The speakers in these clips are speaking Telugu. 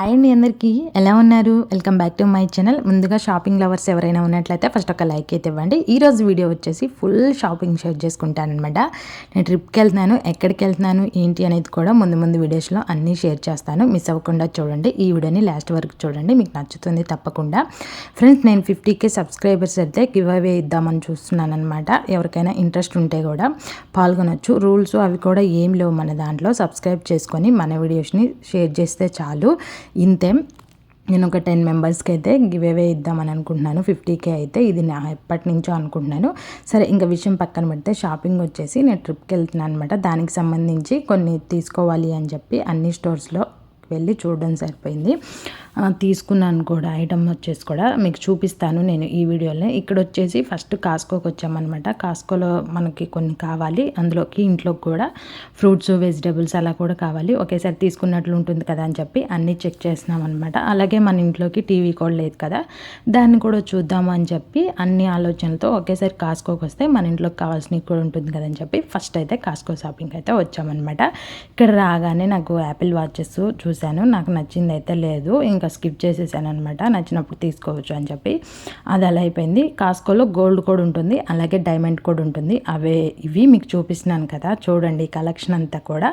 హాయ్ అండి అందరికీ. ఎలా ఉన్నారు? Welcome back to my channel. ముందుగా షాపింగ్ లవర్స్ ఎవరైనా ఉన్నట్లయితే ఫస్ట్ ఒక లైక్ అయితే ఇవ్వండి. ఈరోజు వీడియో వచ్చేసి ఫుల్ షాపింగ్ షేర్ చేసుకుంటాను అనమాట నేను ట్రిప్కి వెళ్తున్నాను. ఎక్కడికి వెళ్తున్నాను? ఏంటి అనేది కూడా ముందు ముందు వీడియోస్లో అన్నీ షేర్ చేస్తాను. మిస్ అవ్వకుండా చూడండి. ఈ వీడియోని లాస్ట్ వరకు చూడండి. మీకు నచ్చుతుంది తప్పకుండా. ఫ్రెండ్స్ నేను ఫిఫ్టీకే సబ్స్క్రైబర్స్ అయితే గివ్ అవే ఇద్దామని చూస్తున్నాను అనమాట ఎవరికైనా ఇంట్రెస్ట్ ఉంటే కూడా పాల్గొనొచ్చు. రూల్స్ అవి కూడా ఏం లేవు మన దాంట్లో. సబ్స్క్రైబ్ చేసుకొని మన వీడియోస్ని షేర్ చేస్తే చాలు. ఇంతే. నేను ఒక టెన్ మెంబర్స్కి అయితే గివ్ అవే ఇద్దామని అనుకుంటున్నాను. ఫిఫ్టీకే అయితే ఇది నా ఎప్పటి నుంచో అనుకుంటున్నాను. సరే ఇంకా విషయం పక్కన పెడితే షాపింగ్ వచ్చేసి నేను ట్రిప్కి వెళ్తున్నాను అనమాట దానికి సంబంధించి కొన్ని తీసుకోవాలి అని చెప్పి అన్ని స్టోర్స్లో వెళ్ళి చూడడం సరిపోయింది. తీసుకున్నాను కూడా ఐటమ్ వచ్చేసి కూడా మీకు చూపిస్తాను నేను ఈ వీడియోలో. ఇక్కడ వచ్చేసి ఫస్ట్ కాస్కోకి వచ్చామన్నమాట. కాస్కోలో మనకి కొన్ని కావాలి అందులోకి ఇంట్లోకి కూడా ఫ్రూట్స్ వెజిటేబుల్స్ అలా కూడా కావాలి. ఒకేసారి తీసుకున్నట్లు ఉంటుంది కదా అని చెప్పి అన్నీ చెక్ చేసినాం అనమాట అలాగే మన ఇంట్లోకి టీవీ కూడా లేదు కదా దాన్ని కూడా చూద్దాము అని చెప్పి అన్ని ఆలోచనలతో ఒకేసారి కాస్కోకి వస్తే మన ఇంట్లోకి కావాల్సినవి కూడా ఉంటుంది కదని చెప్పి ఫస్ట్ అయితే కాస్కో షాపింగ్ అయితే వచ్చామన్నమాట. ఇక్కడ రాగానే నాకు యాపిల్ వాచెస్ చూశాను. నాకు నచ్చింది అయితే లేదు. ఇంకా స్కిప్ చేసేసాను అనమాట నచ్చినప్పుడు తీసుకోవచ్చు అని చెప్పి. అది అలా అయిపోయింది. కాస్కోలో గోల్డ్ కూడా ఉంటుంది. అలాగే డైమండ్ కూడా ఉంటుంది. అవే ఇవి మీకు చూపిస్తున్నాను కదా. చూడండి కలెక్షన్ అంతా కూడా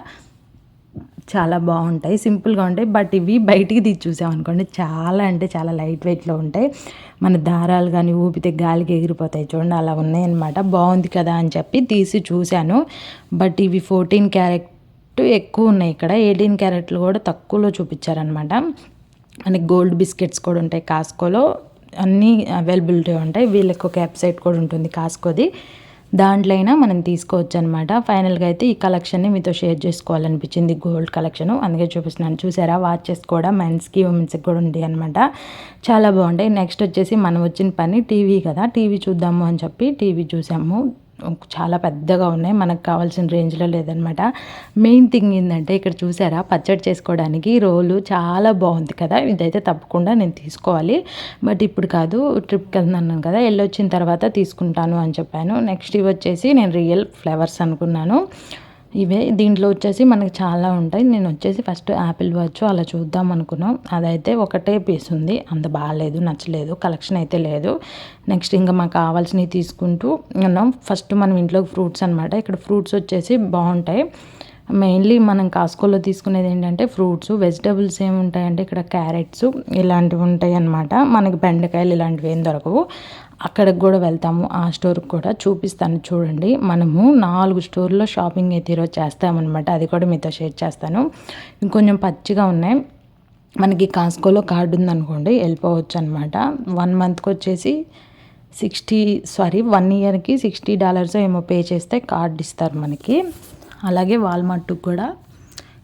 చాలా బాగుంటాయి. సింపుల్గా ఉంటాయి. బట్ ఇవి బయటికి తీసి చూసామనుకోండి చాలా అంటే చాలా లైట్ వెయిట్లో ఉంటాయి. మన దారాలు కానీ ఊపితే గాలికి ఎగిరిపోతాయి. చూడండి అలా ఉన్నాయన్నమాట బాగుంది కదా అని చెప్పి తీసి చూశాను. బట్ ఇవి ఫోర్టీన్ క్యారెట్ ఎక్కువ ఉన్నాయి ఇక్కడ. ఎయిటీన్ క్యారెట్లు కూడా తక్కువలో చూపించారనమాట మనకి గోల్డ్ బిస్కెట్స్ కూడా ఉంటాయి కాస్కోలో. అన్నీ అవైలబిలిటీ ఉంటాయి. వీళ్ళకి ఒక వెబ్సైట్ కూడా ఉంటుంది కాస్కోది. దాంట్లో అయినా మనం తీసుకోవచ్చు అనమాట ఫైనల్గా అయితే ఈ కలెక్షన్ని మీతో షేర్ చేసుకోవాలనిపించింది గోల్డ్ కలెక్షన్. అందుకే చూపిస్తున్నాను. చూసారా? వాచెస్ కూడా మెన్స్కి ఉమెన్స్కి కూడా ఉంది అనమాట చాలా బాగుంటాయి. నెక్స్ట్ వచ్చేసి మనం వచ్చిన పని టీవీ కదా. టీవీ చూద్దాము అని చెప్పి టీవీ చూసాము. చాలా పెద్దగా ఉన్నాయి. మనకు కావాల్సిన రేంజ్లో లేదనమాట. మెయిన్ థింగ్ ఏంటంటే ఇక్కడ చూసారా? పచ్చడి చేసుకోవడానికి రోలు చాలా బాగుంది కదా? ఇదైతే తప్పకుండా నేను తీసుకోవాలి. బట్ ఇప్పుడు కాదు ట్రిప్కి వెళ్తున్నాను కదా. వెళ్ళొచ్చిన తర్వాత తీసుకుంటాను అని చెప్పాను. నెక్స్ట్ ఇవి వచ్చేసి నేను రియల్ ఫ్లేవర్స్ అనుకున్నాను. ఇవే దీంట్లో వచ్చేసి మనకి చాలా ఉంటాయి. నేను వచ్చేసి ఫస్ట్ యాపిల్ వాచ్ అలా చూద్దాం అనుకున్నాం. అదైతే ఒకటే పీస్ ఉంది. అంత బాగాలేదు నచ్చలేదు కలెక్షన్ అయితే లేదు. నెక్స్ట్ ఇంకా మాకు కావాల్సినవి తీసుకుంటూ ఉన్నాం. ఫస్ట్ మనం ఇంట్లో ఫ్రూట్స్ అనమాట ఇక్కడ ఫ్రూట్స్ వచ్చేసి బాగుంటాయి. మెయిన్లీ మనం కాస్కోలో తీసుకునేది ఏంటంటే ఫ్రూట్స్ వెజిటబుల్స్ ఏముంటాయంటే ఇక్కడ క్యారెట్స్ ఇలాంటివి ఉంటాయి అన్నమాట మనకి బెండకాయలు ఇలాంటివి ఏం దొరకవు. అక్కడికి కూడా వెళ్తాము. ఆ స్టోర్కి కూడా చూపిస్తాను చూడండి. మనము నాలుగు స్టోర్లో షాపింగ్ అయితే ఈరోజు చేస్తామన్నమాట. అది కూడా మీతో షేర్ చేస్తాను. ఇంకొంచెం పచ్చిగా ఉన్నాయి. మనకి కాస్కోలో కార్డు ఉందనుకోండి వెళ్ళిపోవచ్చు అనమాట వన్ మంత్కి వచ్చేసి సిక్స్టీ సారీ వన్ ఇయర్కి సిక్స్టీ డాలర్స్ ఏమో పే చేస్తే కార్డు ఇస్తారు మనకి. అలాగే వాల్మార్ట్కి కూడా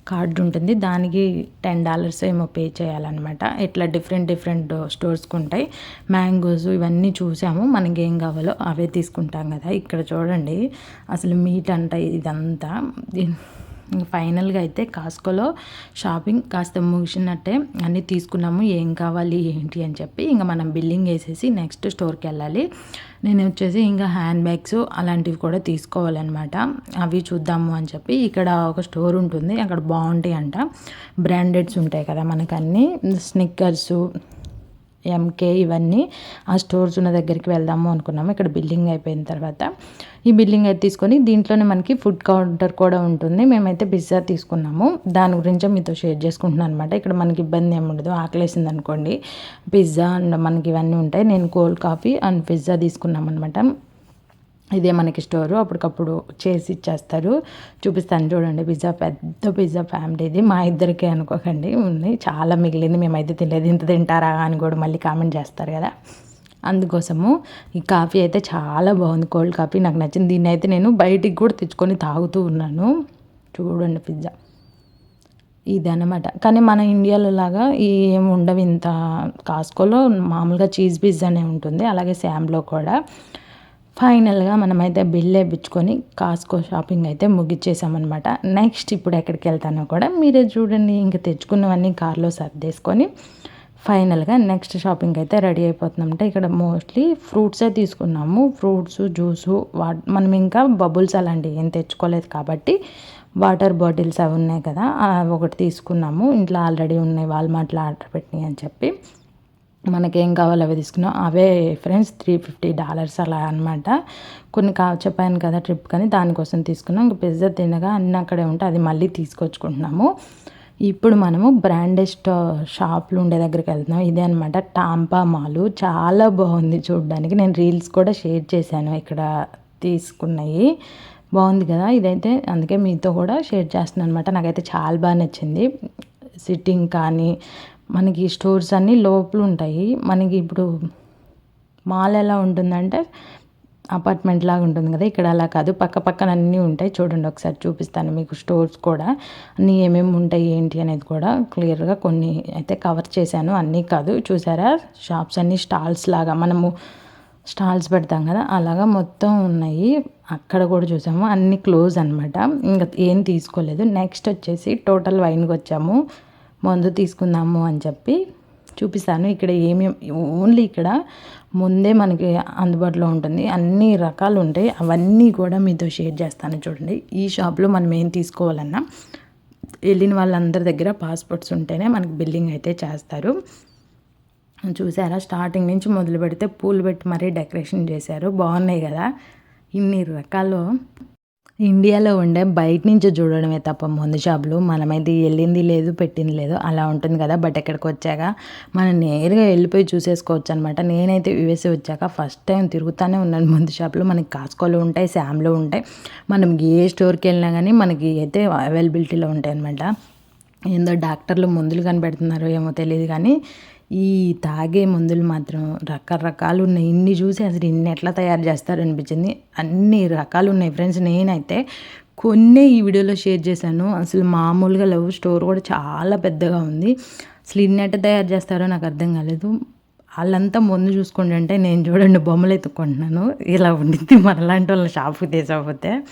కార్డు ఉంటుంది. దానికి టెన్ డాలర్స్ ఏమో పే చేయాలన్నమాట. ఇట్లా డిఫరెంట్ డిఫరెంట్ స్టోర్స్కి ఉంటాయి. మ్యాంగోస్ ఇవన్నీ చూసాము. మనకి ఏం కావాలో అవే తీసుకుంటాం కదా. ఇక్కడ చూడండి. అసలు మీట్ అంట ఇదంతా. ఫైనల్గా అయితే కాస్కోలో షాపింగ్ కాస్త ముగిసినట్టే అన్నీ తీసుకున్నాము ఏం కావాలి ఏంటి అని చెప్పి ఇంకా మనం బిల్లింగ్ వేసేసి నెక్స్ట్ స్టోర్కి వెళ్ళాలి. నేను వచ్చేసి ఇంకా హ్యాండ్ బ్యాగ్స్ అలాంటివి కూడా తీసుకోవాలన్నమాట. అవి చూద్దాము అని చెప్పి ఇక్కడ ఒక స్టోర్ ఉంటుంది అక్కడ బాగుంటాయి అంట. బ్రాండెడ్స్ ఉంటాయి కదా మనకన్నీ స్నిక్కర్స్ స్నిక్కర్సు ఎంకే ఇవన్నీ ఆ స్టోర్స్ ఉన్న దగ్గరికి వెళ్దాము అనుకున్నాము. ఇక్కడ బిల్లింగ్ అయిపోయిన తర్వాత ఈ బిల్లింగ్ అయితే తీసుకొని దీంట్లోనే మనకి ఫుడ్ కౌంటర్ కూడా ఉంటుంది. మేమైతే పిజ్జా తీసుకున్నాము. దాని గురించే మీతో షేర్ చేసుకుంటున్నాను అనమాట ఇక్కడ మనకి ఇబ్బంది ఏమి ఉండదు. ఆకలేసింది అనుకోండి. పిజ్జా అండ్ మనకి ఇవన్నీ ఉంటాయి. నేను కోల్డ్ కాఫీ అండ్ పిజ్జా తీసుకున్నాం అనమాట ఇదే మనకి స్టోరు. అప్పటికప్పుడు చేసి ఇచ్చేస్తారు. చూపిస్తాను చూడండి. పిజ్జా పెద్ద పిజ్జా ఫ్యామిలీ ఇది. మా ఇద్దరికి అనుకోకండి. ఉంది. చాలా మిగిలింది. మేమైతే తినలేదు. ఇంత తింటారా అని కూడా మళ్ళీ కామెంట్ చేస్తారు కదా. అందుకోసము ఈ కాఫీ అయితే చాలా బాగుంది. కోల్డ్ కాఫీ నాకు నచ్చింది. దీన్ని అయితే నేను బయటికి కూడా తెచ్చుకొని తాగుతూ ఉన్నాను. చూడండి పిజ్జా. ఇది అనమాట కానీ మన ఇండియాలో లాగా ఏమి ఉండవు. ఇంత కాస్కోలో మామూలుగా చీజ్ పిజ్జానే ఉంటుంది. అలాగే శామ్లో కూడా. ఫైనల్గా మనమైతే బిల్ వేయించుకొని కాస్కో షాపింగ్ అయితే ముగిచ్చేసామన్నమాట. నెక్స్ట్ ఇప్పుడు ఎక్కడికి వెళ్తానో కూడా మీరే చూడండి. ఇంకా తెచ్చుకున్నవన్నీ కార్లో సర్దేసుకొని ఫైనల్గా నెక్స్ట్ షాపింగ్ అయితే రెడీ అయిపోతుందంటే ఇక్కడ మోస్ట్లీ ఫ్రూట్సే తీసుకున్నాము. ఫ్రూట్స్ జ్యూసు వా మనం ఇంకా బబుల్స్ అలాంటివి ఏం తెచ్చుకోలేదు కాబట్టి వాటర్ బాటిల్స్ అవి ఉన్నాయి కదా అవి ఒకటి తీసుకున్నాము. ఇంట్లో ఆల్రెడీ ఉన్నాయి వాల్మార్ట్లో ఆర్డర్ పెట్టినాయి అని చెప్పి. మనకేం కావాలో అవి తీసుకున్నాం. అవే ఫ్రెండ్స్ త్రీ ఫిఫ్టీ డాలర్స్ అలా అనమాట కొన్ని కా చెప్పాను కదా ట్రిప్ కానీ దానికోసం తీసుకున్నాం. ఇంకా పిజ్జా తినగా అన్నీ అక్కడే ఉంటే అది మళ్ళీ తీసుకొచ్చుకుంటున్నాము. ఇప్పుడు మనము బ్రాండెడ్ షాప్లు షాపులు ఉండే దగ్గరికి వెళ్తున్నాం. ఇదే అనమాట టాంపా మాలు. చాలా బాగుంది చూడడానికి. నేను రీల్స్ కూడా షేర్ చేశాను ఇక్కడ తీసుకున్నాయి. బాగుంది కదా ఇదైతే. అందుకే మీతో కూడా షేర్ చేస్తున్నాను అనమాట నాకైతే చాలా బాగా నచ్చింది. సిట్టింగ్ కానీ మనకి స్టోర్స్ అన్నీ లోపల ఉంటాయి. మనకి ఇప్పుడు మాల్ ఎలా ఉంటుందంటే అపార్ట్మెంట్ లాగా ఉంటుంది కదా. ఇక్కడ అలా కాదు. పక్క పక్కన అన్నీ ఉంటాయి. చూడండి ఒకసారి చూపిస్తాను మీకు స్టోర్స్ కూడా. అన్నీ ఏమేమి ఉంటాయి ఏంటి అనేది కూడా క్లియర్గా కొన్ని అయితే కవర్ చేశాను. అన్నీ కాదు. చూసారా? షాప్స్ అన్నీ స్టాల్స్ లాగా మనము స్టాల్స్ పెడతాం కదా. అలాగా మొత్తం ఉన్నాయి. అక్కడ కూడా చూసాము. అన్నీ క్లోజ్ అనమాట ఇంకా ఏం తీసుకోలేదు. నెక్స్ట్ వచ్చేసి టోటల్ వైన్కి వచ్చాము. మందు తీసుకుందాము అని చెప్పి చూపిస్తాను. ఇక్కడ ఏమేమి ఓన్లీ ఇక్కడ ముందే మనకి అందుబాటులో ఉంటుంది. అన్ని రకాలు ఉంటాయి. అవన్నీ కూడా మీతో షేర్ చేస్తాను చూడండి. ఈ షాప్లో మనం ఏం తీసుకోవాలన్నా వెళ్ళిన వాళ్ళందరి దగ్గర పాస్పోర్ట్స్ ఉంటేనే మనకి బిల్లింగ్ అయితే చేస్తారు. చూసారా? స్టార్టింగ్ నుంచి మొదలు పెడితే పూలు పెట్టి మరీ డెకరేషన్ చేశారు. బాగున్నాయి కదా? ఇన్ని రకాలు ఇండియాలో ఉండే బయట నుంచి చూడడమే తప్ప మందు షాపులు మనమైతే వెళ్ళింది లేదు పెట్టింది లేదు అలా ఉంటుంది కదా. బట్ ఎక్కడికి వచ్చాక మనం నేరుగా వెళ్ళిపోయి చూసేసుకోవచ్చు అనమాట నేనైతే యూఎస్ఏ వచ్చాక ఫస్ట్ టైం తిరుగుతూనే ఉన్నాను. మందు షాపులు మనకి కాస్కోలో ఉంటాయి శామ్లో ఉంటాయి. మనం ఏ స్టోర్కి వెళ్ళినా కానీ మనకి అయితే అవైలబిలిటీలో ఉంటాయి అనమాట ఏందో డాక్టర్లు మందులు కనిపెడుతున్నారో ఏమో తెలియదు కానీ ఈ తాగే మందులు మాత్రం రకరకాలు ఉన్నాయి. ఇన్ని చూసి అసలు ఇన్ని ఎట్లా తయారు చేస్తారు అనిపించింది. అన్ని రకాలు ఉన్నాయి ఫ్రెండ్స్. నేనైతే కొన్ని ఈ వీడియోలో షేర్ చేశాను. అసలు మామూలుగా లవ్ స్టోర్ కూడా చాలా పెద్దగా ఉంది. అసలు ఇన్ని ఎట్లా తయారు చేస్తారో నాకు అర్థం కాలేదు. వాళ్ళంతా ముందు చూసుకోండి అంటే నేను చూడండి బొమ్మలు ఎత్తుకుంటున్నాను ఇలా ఉండింది మనలాంటి వాళ్ళ షాప్కి తీసకపోతే.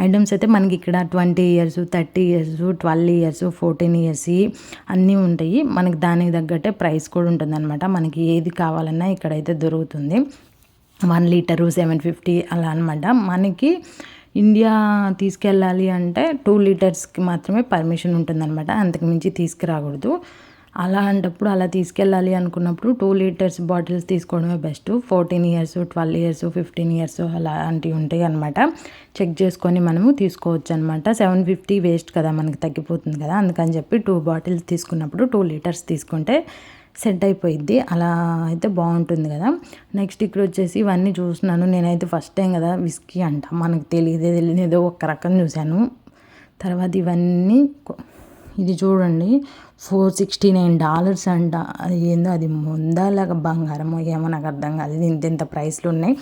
ఐటమ్స్ అయితే మనకి ఇక్కడ twenty years thirty years twelve years fourteen years అన్నీ ఉంటాయి. మనకి దానికి తగ్గట్టే ప్రైస్ కూడా ఉంటుందన్నమాట. మనకి ఏది కావాలన్నా ఇక్కడైతే దొరుకుతుంది. వన్ లీటరు సెవెన్ ఫిఫ్టీ అలా అనమాట మనకి ఇండియా తీసుకెళ్ళాలి అంటే టూ లీటర్స్కి మాత్రమే పర్మిషన్ ఉంటుందన్నమాట. అంతకు మించి తీసుకురాకూడదు. అలాంటప్పుడు అలా తీసుకెళ్ళాలి అనుకున్నప్పుడు టూ లీటర్స్ బాటిల్స్ తీసుకోవడమే best fourteen years twelve years fifteen years అలాంటివి ఉంటాయి అనమాట చెక్ చేసుకొని మనము తీసుకోవచ్చు అనమాట సెవెన్ ఫిఫ్టీ వేస్ట్ కదా మనకి తగ్గిపోతుంది కదా. అందుకని చెప్పి టూ బాటిల్స్ తీసుకున్నప్పుడు టూ లీటర్స్ తీసుకుంటే సెట్ అయిపోయిద్ది. అలా అయితే బాగుంటుంది కదా. నెక్స్ట్ ఇక్కడ వచ్చేసి ఇవన్నీ చూస్తున్నాను. నేనైతే ఫస్ట్ టైం కదా విస్కీ అంట. మనకు తెలియదే తెలియదు. ఏదో ఒక రకం చూశాను. తర్వాత ఇవన్నీ ఇది చూడండి. ఫోర్ సిక్స్టీ నైన్ డాలర్స్ అంట. అది ఏందో అది ముందాలాగా బంగారమో ఏమో నాకు అర్థం కాదు. ఇంత ఇంత ప్రైస్లు ఉన్నాయి.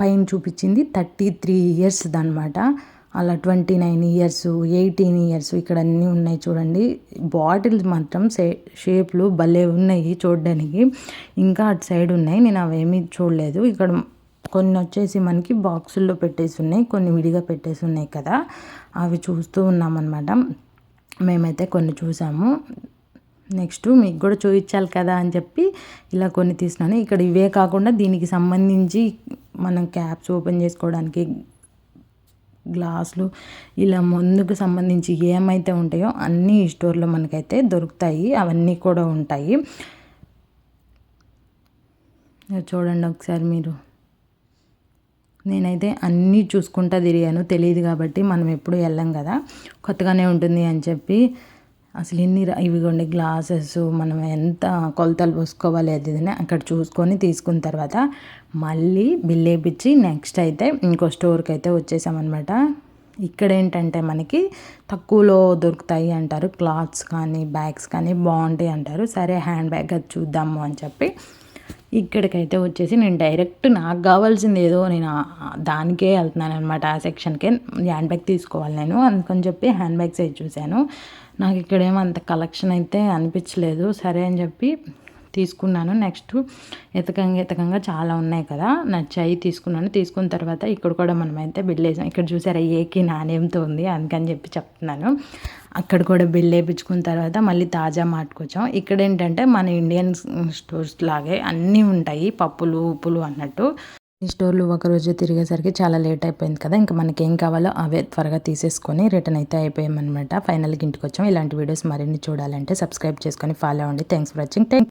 పైన చూపించింది థర్టీ త్రీ ఇయర్స్ అనమాట అలా twenty nine years eighteen years ఇక్కడ అన్నీ ఉన్నాయి చూడండి. బాటిల్స్ మాత్రం సే షేప్లు భలే ఉన్నాయి చూడడానికి. ఇంకా అటు సైడ్ ఉన్నాయి. నేను అవేమీ చూడలేదు. ఇక్కడ కొన్ని వచ్చేసి మనకి బాక్సుల్లో పెట్టేసి ఉన్నాయి. కొన్ని విడిగా పెట్టేసి ఉన్నాయి కదా. అవి చూస్తూ ఉన్నామన్నమాట. మేమైతే కొన్ని చూసాము. నెక్స్ట్ మీకు కూడా చూపించాలి కదా అని చెప్పి ఇలా కొన్ని తీసినాను. ఇక్కడ ఇవే కాకుండా దీనికి సంబంధించి మనం క్యాప్స్ ఓపెన్ చేసుకోవడానికి గ్లాసులు ఇలా ముందుకు సంబంధించి ఏమైతే ఉంటాయో అన్నీ ఈ స్టోర్లో మనకైతే దొరుకుతాయి. అవన్నీ కూడా ఉంటాయి. చూడండి ఒకసారి మీరు. నేనైతే అన్నీ చూసుకుంటా తిరిగాను. తెలియదు కాబట్టి మనం ఎప్పుడు వెళ్ళాం కదా. కొత్తగానే ఉంటుంది అని చెప్పి అసలు ఎన్ని ఇవిగోండి గ్లాసెస్ మనం ఎంత కొలతలు పోసుకోవాలి అది అక్కడ చూసుకొని తీసుకున్న తర్వాత మళ్ళీ బిల్ వేయించి నెక్స్ట్ అయితే ఇంకో స్టోర్కి అయితే వచ్చేసామన్నమాట. ఇక్కడ ఏంటంటే మనకి తక్కువలో దొరుకుతాయి అంటారు. క్లాత్స్ కానీ బ్యాగ్స్ కానీ బాగుంటాయి అంటారు. సరే హ్యాండ్ బ్యాగ్ అది చూద్దాము అని చెప్పి ఇక్కడికైతే వచ్చేసి నేను డైరెక్ట్ నాకు కావాల్సింది ఏదో నేను దానికే వెళ్తున్నాను అనమాట ఆ సెక్షన్కే హ్యాండ్ బ్యాగ్ తీసుకోవాలి నేను. అందుకని చెప్పి హ్యాండ్ బ్యాగ్స్ అయితే చూశాను. నాకు ఇక్కడేమో అంత కలెక్షన్ అయితే అనిపించలేదు. సరే అని చెప్పి తీసుకున్నాను. నెక్స్ట్ ఎతకంగా ఎతకంగా చాలా ఉన్నాయి కదా నచ్చాయి తీసుకున్నాను. తీసుకున్న తర్వాత ఇక్కడ కూడా మనమైతే బిల్ వేసాం. ఇక్కడ చూసారా ఏకి నాణ్యంతో ఉంది అందుకని చెప్పి చెప్తున్నాను. అక్కడ కూడా బిల్ వేయించుకున్న తర్వాత మళ్ళీ తాజా మాటుకొచ్చాం ఇక్కడ ఏంటంటే మన ఇండియన్ స్టోర్స్ లాగే అన్నీ ఉంటాయి పప్పులు ఉప్పులు అన్నట్టు. ఈ స్టోర్లు ఒక రోజు తిరిగేసరికి చాలా లేట్ అయిపోయింది కదా ఇంకా మనకి ఏం కావాలో అవే త్వరగా తీసేసుకొని రిటర్న్ అయితే అయిపోయామన్నమాట. ఫైనల్కి ఇంటికి వచ్చాం ఇలాంటి వీడియోస్ మరిన్ని చూడాలంటే సబ్స్క్రైబ్ చేసుకొని ఫాలో అవ్వండి. Thanks for watching. థ్యాంక్